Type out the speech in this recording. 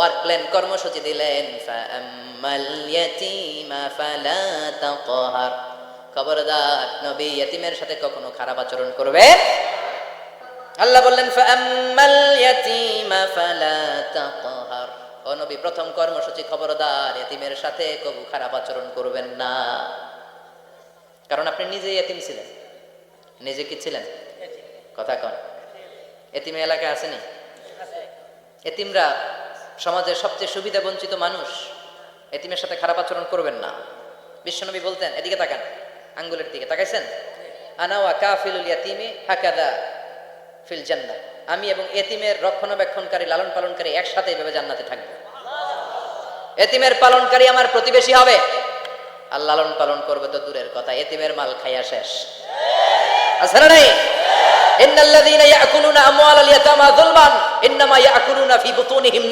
Work plan কর্মসূচি দিলেন খবরদার নবী ইয়েতিমের সাথে কখনো খারাপ আচরণ করবে আল্লাহ বললেন ও নবী প্রথম কর্মসূচি খবরদার ইয়েতিমের সাথে কবু খারাপ আচরণ করবেন না। কারণ আপনি নিজেই ইয়েতিম ছিলেন। নিজে কি ছিলেন? কথা কন। এতিমে এলাকায় আসেনি? এতিমরা সমাজের সবচেয়ে সুবিধা বঞ্চিত মানুষ এতিমের সাথে খারাপ আচরণ করবেন না। বিশ্বনবী বলতেন, এদিকে তাকান, আঙ্গুলের দিকে তাকাইছেন? আনা ওয়া কাফিলুল ইয়াতিমি হাকাদা ফিল জান্নাহ। আমি এবং এতিমের রক্ষণাবেক্ষণকারী লালন পালনকারী একসাথে এভাবে জান্নাতে থাকব। এতিমের পালনকারী আমার প্রতিবেশী হবে। আর লালন পালন করবে তো দূরের কথা, এতিমের মাল খাইয়া শেষ। আছে না নাই? ইন্নাল্লাযীনা ইয়াকুলুনা আমওয়ালাল ইয়াতামা যুলমান, ইন্নামা ইয়াকুলুনা ফি বুতুনিহিম